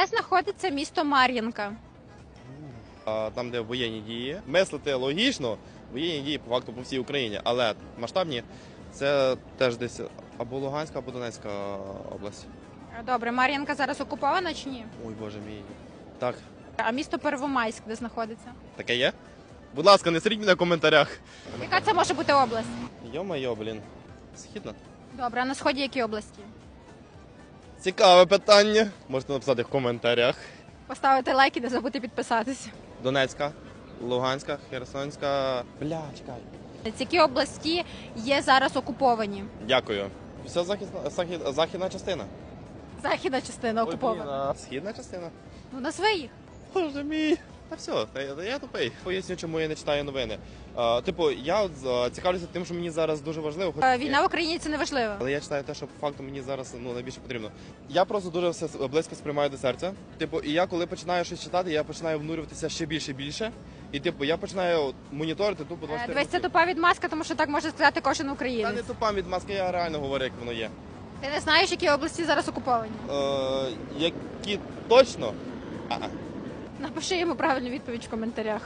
Де знаходиться місто Мар'їнка? А, там, де воєнні дії. Мислити логічно, воєнні дії по факту по всій Україні, але масштабні це теж десь або Луганська, або Донецька область. Добре, Мар'їнка зараз окупована чи ні? Ой, боже мій. Так, А місто Первомайськ, де знаходиться? таке є? Будь ласка, не сидіть мене в коментарях. Яка це може бути область? Йо-майо, блін. Східна. Добре, а на сході які області? Цікаве питання. Можете написати в коментарях. Поставити лайк і не забудьте підписатися. Донецька, Луганська, Херсонська. Бля, чекай. Які області є зараз окуповані? Дякую. Все західна, захід, західна частина. Західна частина Ой, окупована. блін, а Східна частина. Ну назви їх. Боже мій. Та все, та я, я тупий. Поясню, чому я не читаю новини. А, типу, я от, а, цікавлюся тим, що мені зараз дуже важливо. хоч- Е, Війна в Україні це не важливо. Але я читаю те, що по факту мені зараз ну найбільше потрібно. Я просто дуже все близько сприймаю до серця. Типу, і я коли починаю щось читати, я починаю внурюватися ще більше і більше. І типу, я починаю моніторити тупо Е, 24 Дивись, це тупа відмазка, тому що так може сказати кожен Та не українець. тупа відмазка, я реально говорю, як воно є. Ти не знаєш, які області зараз окуповані? Е, які точно? А-а. Напиши йому правильну відповідь в коментарях.